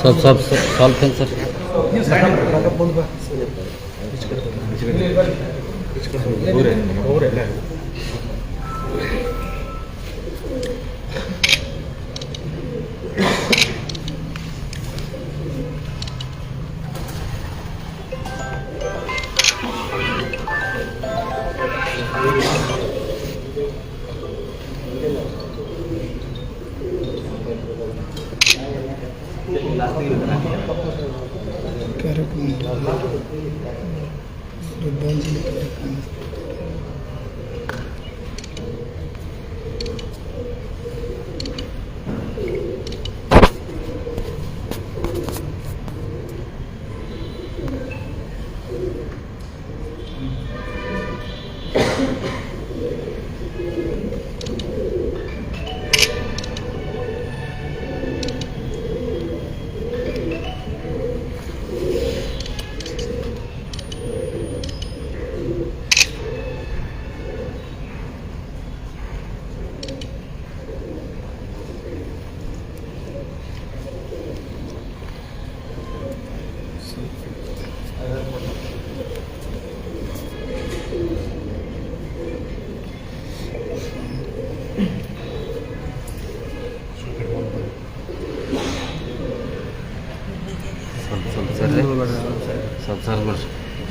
ಸ್ವಲ್ಪ ಸ್ವಲ್ಪ ಸ್ವಲ್ಪ ಹೆಂಗೆ ಸರ್ ಸ್ವಲ್ಪ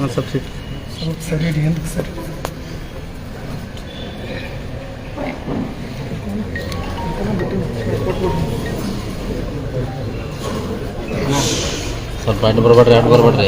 ಹಾಂ ಸಬ್ಸಿಡಿ ಸ್ವಲ್ಪ ಸರಿ ರೀ ಎಂತ ಸರಿ? ಸ್ವಲ್ಪ ಅಡ್ಡು ಬರ್ಬೇಡ್ರಿ ಅಡ್ಡು ಬರಬೇಡ್ರಿ.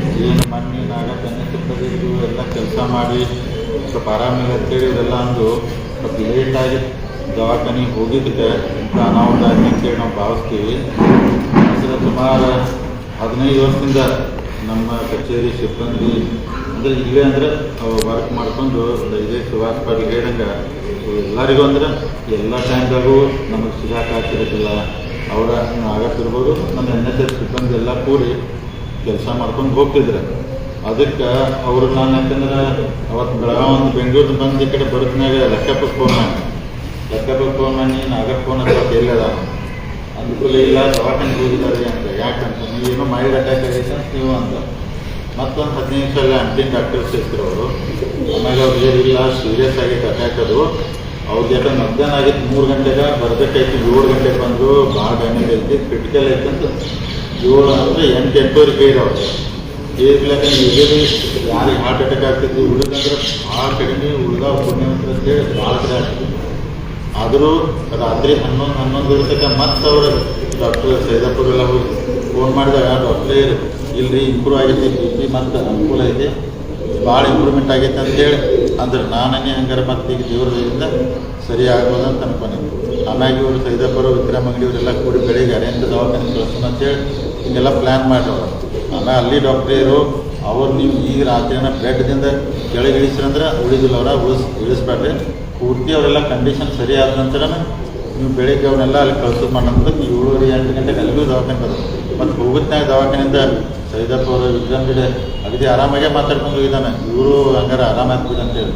ಏನು ಮಣ್ಣಿ ನಾಗ ತುಪ್ಪದಿದ್ದು ಎಲ್ಲ ಕೆಲಸ ಮಾಡಿ ಸ್ವಲ್ಪ ಆರಾಮಿಲ್ಲ ಅಂತೇಳಿ ಇದೆಲ್ಲ ಅಂದು ಸ್ವಲ್ಪ ಲೇಟಾಗಿ ದವಾಖಾನೆಗೆ ಹೋಗಿದ್ದಕ್ಕೆ ಇಂಥ ಅನಾಹುತ ಅಂತೇಳಿ ನಾವು ಭಾವಿಸ್ತೀವಿ. ಅದರ ಸುಮಾರು ಹದಿನೈದು ವರ್ಷದಿಂದ ನಮ್ಮ ಕಚೇರಿ ಸಿಬ್ಬಂದಿ, ಅಂದರೆ ಇಲ್ಲೇ ಅಂದ್ರೆ ವರ್ಕ್ ಮಾಡ್ಕೊಂಡು ಇದೇ ಸುಭಾಷ್ ಪಾಟೀಲ್ ಹೇಳಂಗೆ ಎಲ್ಲರಿಗೂ ಅಂದ್ರೆ ಎಲ್ಲ ಟೈಮ್ದಾಗೂ ನಮಗೆ ಸಿಗಾಕಾಗ್ತಿರೋದಿಲ್ಲ ಅವರ ಆಗತ್ತಿರ್ಬೋದು ನಮ್ಮ ಎನ್ ಎಸ್ ಎಸ್ ಸಿಬ್ಬಂದಿ ಎಲ್ಲ ಕೂಡಿ ಕೆಲಸ ಮಾಡ್ಕೊಂಡು ಹೋಗ್ತಿದ್ರು. ಅದಕ್ಕೆ ಅವರು ನಾನು ಯಾಕಂದ್ರೆ ಅವತ್ತು ಬೆಳಗಾವ್ ಒಂದು ಬೆಂಗಳೂರು ಬಂದು ಈ ಕಡೆ ಬರೋದ್ನಾಗ ಲೆಕ್ಕಪ್ಪ ಫೋನ್ ಮಾಡಿ. ಲೆಕ್ಕಪ್ಪ ಫೋನ್ ಮಾಡಿ ನಾಗ ಫೋನ್ ಅಂತ ಎಲ್ಲದ ಅನುಕೂಲ ಇಲ್ಲ ದವಾಖಾನೆ ಹೋಗಿದ್ದಾರೆ ಅಂತ. ಯಾಕಂತ ನೀವೇನೋ ಮೈಲ್ಡ್ ಅಟ್ಯಾಕ್ ಆಗೈತೆ ಅಂತ ನೀವು ಅಂತ. ಮತ್ತೊಂದು ನಿಮಿಷ ಅಲ್ಲೇ ಅಂಟಿನ ಡಾಕ್ಟರ್ಸ್ ಇದ್ರು ಅವರು. ಆಮೇಲೆ ಅವ್ರಿಗೆ ಇಲ್ಲ ಸೀರಿಯಸ್ ಆಗಿತ್ತು ಅಟ್ಯಾಕ್ ಅದು ಅವ್ರಿಗೆ ಯಾಕಂದ್ರೆ ಮಧ್ಯಾಹ್ನ ಆಗಿತ್ತು ಮೂರು ಗಂಟೆಗೆ, ಬರ್ಬೇಕಾಯ್ತು, ಏಳು ಗಂಟೆಗೆ ಬಂದು ಭಾಳ ಡ್ಯಾಮೇಜ್ ಐತಿ ಕ್ರಿಟಿಕಲ್ ಐತೆ ಅಂತ. ಏಳು ಅಂದರೆ ಎಂಟು ಎಂಟೂವರೆ ಕೈ ಅವ್ರು ಏರ್ಲಕ್ಕ ಯೂಶಲಿ ಯಾರಿಗೆ ಹಾರ್ಟ್ ಅಟ್ಯಾಕ್ ಆಗ್ತಿದ್ವಿ ಉಳಿದಂದ್ರೆ ಭಾಳ ಕಡಿಮೆ ಉಳಿದ ಪುಣ್ಯ ಅಂತೇಳಿ ಭಾಳ ಕಡೆ ಆಗ್ತಿದ್ವಿ ಆದರೂ ರಾತ್ರಿ ಹನ್ನೊಂದು ಹನ್ನೊಂದು ಇರ್ತಕ್ಕ ಮತ್ತೆ ಅವರು ಡಾಕ್ಟರ್ ಸೈದಾಪುರೆಲ್ಲ ಹೋಗಿ ಫೋನ್ ಮಾಡಿದಾಗ ಡಾಕ್ಟ್ರೇ ಇಲ್ರಿ ಇಂಪ್ರೂವ್ ಆಗೈತಿ ಬಿ ಪಿ ಮತ್ತು ಅನುಕೂಲ ಐತಿ, ಭಾಳ ಇಂಪ್ರೂವ್ಮೆಂಟ್ ಆಗೈತೆ ಅಂತೇಳಿ ಅಂದ್ರೆ ನಾನೇ ಹಂಗಾರೆ ಮತ್ತೆ ಈಗ ದೇವ್ರದಿಂದ ಸರಿ ಆಗ್ಬೋದು ಅಂತ ಅನ್ಕೊಂಡಿದ್ದೆ. ಆಮ್ಯಾಗ ಇವರು ಸೈದಾಪುರ ವಿಕ್ರಮ ಅಂಗಡಿ ಇವರೆಲ್ಲ ಕೂಡಿ ಬೆಳಿಗ್ಗೆ ಅರೇಂಜ್ ದವಾಖಾನೆ ಅಂತ ಅಂತೇಳಿ ಹಿಂಗೆಲ್ಲ ಪ್ಲ್ಯಾನ್ ಮಾಡಿರೋ ಆಮೇಲೆ ಅಲ್ಲಿ ಡಾಕ್ಟ್ರೇ ಇರು ಅವ್ರು ನೀವು ಈಗ ರಾತ್ರಿನ ಬೆಡ್ದಿಂದ ಕೆಳಗೆ ಇಳಿಸ್ರಂದ್ರೆ ಉಳಿದಿಲ್ಲ ಅವರ, ಉಳಿಸ್ ಇಳಿಸ್ಬೇಡ್ರಿ ಪೂರ್ತಿ ಅವರೆಲ್ಲ ಕಂಡೀಷನ್ ಸರಿ ಆದ ನಂತರ ನೀವು ಬೆಳಿಗ್ಗೆ ಅವನ್ನೆಲ್ಲ ಅಲ್ಲಿ ಕಳ್ಸೋದು ಮಾಡಂದ್ರೆ ಏಳುವರೆ ಎಂಟು ಗಂಟೆಗೆ ಅಲ್ಲಿಗೂ ದವಾಖಾನೆ ಬರೋದು. ಮತ್ತು ಹೋಗುತ್ತಾಗ ದವಾಖಾನೆಯಿಂದ ಸೈದಪ್ಪ ಅವರು ವಿಕ್ರಮ್ ಅಗದಿ ಆರಾಮಾಗೆ ಮಾತಾಡ್ಕೊಂಡು ಹೋಗಿದ್ದಾನೆ. ಇವರು ಹಂಗಾರೆ ಆರಾಮಾಗ್ಬಿಡು ಅಂತೇಳಿ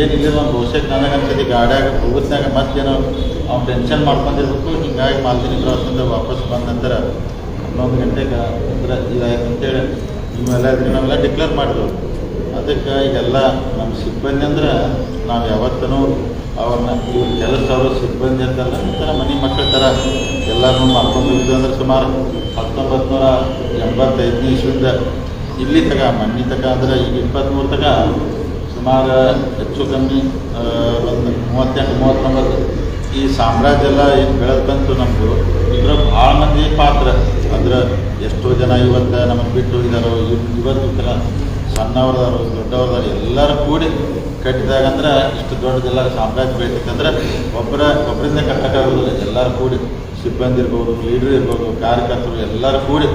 ಏನಿಲ್ಲ ಒಂದು ಬಹುಶಃ ನನಗೆ ಅನ್ಸತಿ ಗಾಡಿಯಾಗ ಹೋಗುತ್ತಾಗ ಮತ್ತೇನೋ ಅವ್ನು ಟೆನ್ಷನ್ ಮಾಡ್ಕೊಂಡಿರ್ಬೇಕು. ಹಿಂಗಾಗಿ ಮಾಲ್ದಿನಿ ಪ್ರವಾಸದಿಂದ ವಾಪಸ್ ಬಂದ ನಂತರ ಹನ್ನೊಂದು ಗಂಟೆಗೆ ಅಂದ್ರೆ ಈಗ ಅಂತೇಳಿ ನಿಮ್ಮೆಲ್ಲ ಇದ್ರೆ ನಾವೆಲ್ಲ ಡಿಕ್ಲೇರ್ ಮಾಡಿದ್ರು ಅದಕ್ಕೆ ಈಗೆಲ್ಲ ನಮ್ಮ ಸಿಬ್ಬಂದಿ ಅಂದ್ರೆ ನಾವು ಯಾವತ್ತೂ ಅವ್ರನ್ನ ಇವ್ರ ಕೆಲಸ ಅವರು ಸಿಬ್ಬಂದಿ ಅಂತಲ್ಲ ಒಂಥರ ಮನೆ ಮಕ್ಕಳ ಥರ ಎಲ್ಲರೂ ಮಾಡ್ಕೊಂಡು ಅಂದ್ರೆ ಸುಮಾರು ಹತ್ತೊಂಬತ್ತು ನೂರ ಎಂಬತ್ತೈದನೇ ಇಸ್ವಿಂದ ಇಲ್ಲಿ ತಗ ಮಣ್ಣಿ ತಕ ಅಂದ್ರೆ ಈಗ ಇಪ್ಪತ್ತ್ಮೂರು ತಗ ಸುಮಾರು ಹೆಚ್ಚು ಕಮ್ಮಿ ಒಂದು ಮೂವತ್ತೆಂಟು, ಮೂವತ್ತೊಂಬತ್ತು ಈ ಸಾಮ್ರಾಜ್ಯ ಎಲ್ಲ ಏನು ಬೆಳೆದು ಬಂತು ನಮ್ಮದು ಇದ್ರ ಭಾಳ ಮಂದಿ ಪಾತ್ರ. ಅಂದ್ರೆ ಎಷ್ಟೋ ಜನ ಇವತ್ತು ನಮಗೆ ಬಿಟ್ಟು ಇದಾರೋ ಇವ್- ಇವತ್ತು ತರ ಸಣ್ಣವ್ರದಾರು ದೊಡ್ಡವ್ರದಾರು ಎಲ್ಲರೂ ಕೂಡಿ ಕಟ್ಟಿದಾಗ ಅಂದ್ರೆ ಇಷ್ಟು ದೊಡ್ಡದೆಲ್ಲ ಸಾಮ್ರಾಜ್ಯ ಬೆಳಿತೈತೆ ಅಂದ್ರೆ ಒಬ್ಬರ ಒಬ್ಬರಿಂದ ಕಟ್ಟಕ್ಕಾಗೋದಿಲ್ಲ. ಎಲ್ಲರೂ ಕೂಡಿ ಸಿಬ್ಬಂದಿ ಇರ್ಬೋದು ಲೀಡರ್ ಇರ್ಬೋದು, ಕಾರ್ಯಕರ್ತರು ಎಲ್ಲರೂ ಕೂಡಿ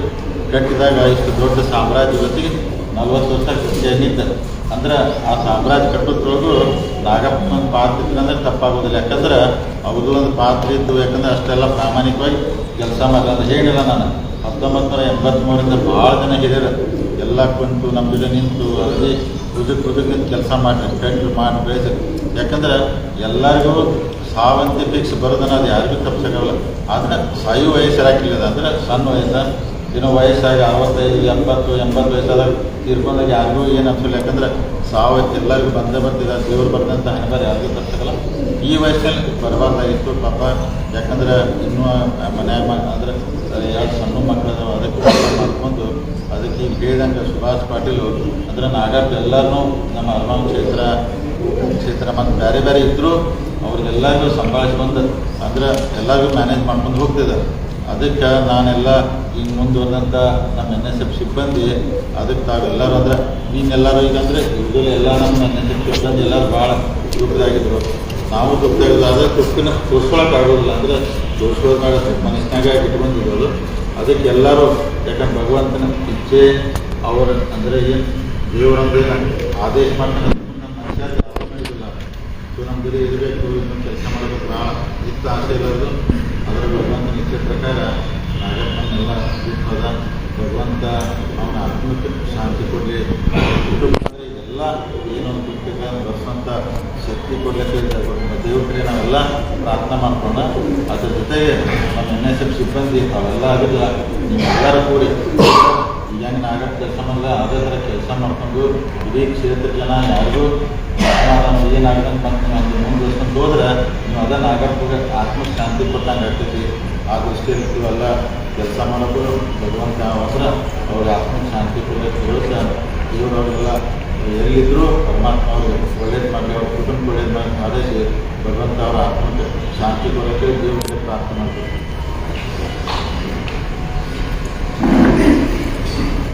ಕಟ್ಟಿದಾಗ ಇಷ್ಟು ದೊಡ್ಡ ಸಾಮ್ರಾಜ್ಯ ಇವತ್ತಿಗೆ ನಲ್ವತ್ತು ವರ್ಷ ಏನಿದ್ದ ಅಂದ್ರೆ ಆ ಸಾಮ್ರಾಜ್ಯ ಕಟ್ಟೋದ್ರೊಳಗು ನಾಗಪ್ಪನ ಪಾತ್ರ ಇತ್ತು ಅಂದ್ರೆ ತಪ್ಪಾಗೋದಿಲ್ಲ. ಯಾಕಂದ್ರೆ ಅವ್ರದ್ದು ಒಂದು ಪಾತ್ರ ಇದ್ದು, ಯಾಕಂದ್ರೆ ಅಷ್ಟೆಲ್ಲ ಪ್ರಾಮಾಣಿಕವಾಗಿ ಕೆಲಸ ಅಂತ ಹೇಳಿಲ್ಲ ನಾನು. ಹತ್ತೊಂಬತ್ತು ನೂರ ಎಂಬತ್ತ್ಮೂರಿಂದ ಭಾಳ ಜನ ಹಿರಿಯರು. ಎಲ್ಲ ಕುಂತು ನಮ್ಮ ಜೊತೆ ನಿಂತು ಅಲ್ಲಿ ಉದುಕ್ ಉದುಕ್ ನಿಂತು ಕೆಲಸ ಮಾಡಿ ಕಟ್ಟು ಮಾಡಿ ಬೆಳೆಸಿ ಯಾಕಂದ್ರೆ ಎಲ್ಲರಿಗೂ ಸಾವಂತಿ ಫಿಕ್ಸ್ ಬರೋದನ್ನ ಅದು ಯಾರಿಗೂ ತಪ್ಪಿಸಲ್ಲ ಆದರೆ ಸಾಯು ವಯಸ್ಸಿರಾಕಿಲ್ಲ ಅಂದರೆ ಸಣ್ಣ ವಯಸ್ಸ ಏನೋ ವಯಸ್ಸಾಗಿ ಅರವತ್ತೈದು, ಎಂಬತ್ತು ಎಂಬತ್ತು ವಯಸ್ಸಾದಾಗ ತೀರ್ಕೊಂಡಾಗ ಯಾರಿಗೂ ಏನು ಅನ್ಸಲ್ಲ. ಯಾಕಂದ್ರೆ ಸಾವು ಎಲ್ಲರಿಗೂ ಬಂದೇ ಬರ್ತಿಲ್ಲ ದೇವ್ರು ಬರ್ತಂತ ಹಣಬಾರ ಯಾರಿಗೂ ತಪ್ಪಿಸಲ್ಲ ಈ ವಯಸ್ಸಲ್ಲಿ ಬರಬಾರ್ದಾಗಿತ್ತು ಪಾಪ. ಯಾಕಂದ್ರೆ ಇನ್ನೂ ಮನ್ಯಾಗ ಮ- ಅಂದ್ರೆ ಎರಡು ಸಣ್ಣ ಮಕ್ಕಳು ಅದಕ್ಕೆ ಮಾಡ್ಕೊಂಡು ಅದಕ್ಕೆ ಈಗ ಹೇಳಿದಂಗೆ ಸುಭಾಷ್ ಪಾಟೀಲು ಅಂದ್ರೆ ನಾಗಪ್ಪ ಎಲ್ಲರೂ ನಮ್ಮ ಹನುಮಾನ್ ಕ್ಷೇತ್ರ ಕ್ಷೇತ್ರ ಮತ್ತು ಬೇರೆ ಬೇರೆ ಇದ್ರು ಅವ್ರಿಗೆಲ್ಲರಿಗೂ ಸಂಭಾಳಿಸಿ ಬಂದು, ಅಂದ್ರೆ ಎಲ್ಲರಿಗೂ ಮ್ಯಾನೇಜ್ ಮಾಡ್ಕೊಂಡು ಹೋಗ್ತಿದ್ದಾರೆ. ಅದಕ್ಕೆ ನಾನೆಲ್ಲ ಈಗ ಮುಂದುವರೆದಂಥ ನಮ್ಮ ಎನ್ ಎಸ್ ಎಫ್ ಸಿಬ್ಬಂದಿ, ಅದಕ್ಕೆ ತಾವೆಲ್ಲರೂ ಅಂದ್ರೆ ನೀನೆಲ್ಲರೂ ಈಗ ಅಂದರೆ ಇವ್ರಲ್ಲಿ ಎಲ್ಲ ನಮ್ಮ ಎನ್ ಎಸ್ ಎಫ್ ಸಿಬ್ಬಂದಿ ಎಲ್ಲರೂ ಭಾಳ ದುಃಖದಾಗಿದ್ರು ನಾವು ದುಃಖದಾಗಿದ್ದು ಆದರೆ ದುಃಖನ ತೋರಿಸ್ಕೊಳಕ್ಕೆ ಆಗೋದಿಲ್ಲ ಅಂದರೆ ತೋರಿಸ್ಕೊಳಕ್ಕಾಗ ಮನಸ್ಸಿನಾಗ ಇಟ್ಕೊಂಡಿರೋದು. ಅದಕ್ಕೆ ಎಲ್ಲರೂ, ಯಾಕಂದ್ರೆ ಭಗವಂತನ ಇಚ್ಛೆ ಅವರ ಅಂದರೆ ಏನು ದೇವರಂದ್ರೆ ಆದೇಶ ಮಾಡ್ತಾನೆ. ನಮ್ಮ ನಮ್ಮ ಜೊತೆ ಇರಬೇಕು, ಇನ್ನೂ ಕೆಲಸ ಮಾಡಬೇಕು. ಭಾಳ ಇತ್ತು ಆಸೆ ಇರೋದು ಅದರ ಭಗವಂತ ಇಚ್ಛೆ ಪ್ರಕಾರ ನಾಗಪ್ಪನೆಲ್ಲ ಬಿಟ್ಟದ ಭಗವಂತ ಅವನ ಆತ್ಮಕ್ಕೆ ಶಾಂತಿ ಕೊಡಲಿ. ಕುಟುಂಬ ಇದೆಲ್ಲ ಏನೋ ದುಃಖಕ್ಕೆ ಬರೆಸುವಂಥ ಶಕ್ತಿ ಕೊಡಲಿಕ್ಕೆ ದೇವರಿಗೆ ನಾವೆಲ್ಲ ಪ್ರಾರ್ಥನೆ ಮಾಡ್ಕೊಂಡ ಅದ್ರ ಜೊತೆಗೆ ನಮ್ಮ ಎನ್ ಎಸ್ ಎಫ್ ಸಿಬ್ಬಂದಿ ಅವೆಲ್ಲ ಆಗಿಲ್ಲ ನಿಮ್ಮೆಲ್ಲರೂ ಕೂಡಿ ಹೆಂಗೆ ನಾಗಪ್ಪ ಕೆಲಸ ಮಾಡಲ್ಲ ಅದೇ ಥರ ಕೆಲಸ ಮಾಡ್ಕೊಂಡು ಇಡೀ ಕ್ಷೇತ್ರ ಜನ ಯಾರಿಗೂ ಏನಾಗದಂಗೆ ಬಂದು ಒಂದು ಮುಂದುವರ್ಸ್ಕೊಂಡು ಹೋದ್ರೆ ನೀವು ಅದ ನಾಗಪ್ಪಗೆ ಆತ್ಮ ಶಾಂತಿ ಕೊಟ್ಟಂಗೆ ಆಗ್ತೈತಿ ಆ ದೃಷ್ಟಿಯಲ್ಲಿ ಇವೆಲ್ಲ ಕೆಲಸ ಮಾಡೋದು ಭಗವಂತ ಅವಸರ ಅವ್ರಿಗೆ ಆತ್ಮಶಾಂತಿ ಕೊಡೋಕೆ ಇವರವರೆಲ್ಲ ಇವರು ಅವರೆಲ್ಲ ಎಲ್ಲಿದ್ದರೂ ಪರಮಾತ್ಮ ಅವ್ರಿಗೆ ಒಳ್ಳೇದು ಮಾಡಲಿ, ಅವ್ರ ಕುಟುಂಬ ಒಳ್ಳೇದು ಮಾಡಿ ಆದೇಶಿ ಭಗವಂತ ಅವರ ಆತ್ಮಕ್ಕೆ ಶಾಂತಿ ಕೊಡೋಕ್ಕೆ ದೇವರಿಗೆ ಪ್ರಾರ್ಥನೆ ಮಾಡ್ತಾರೆ.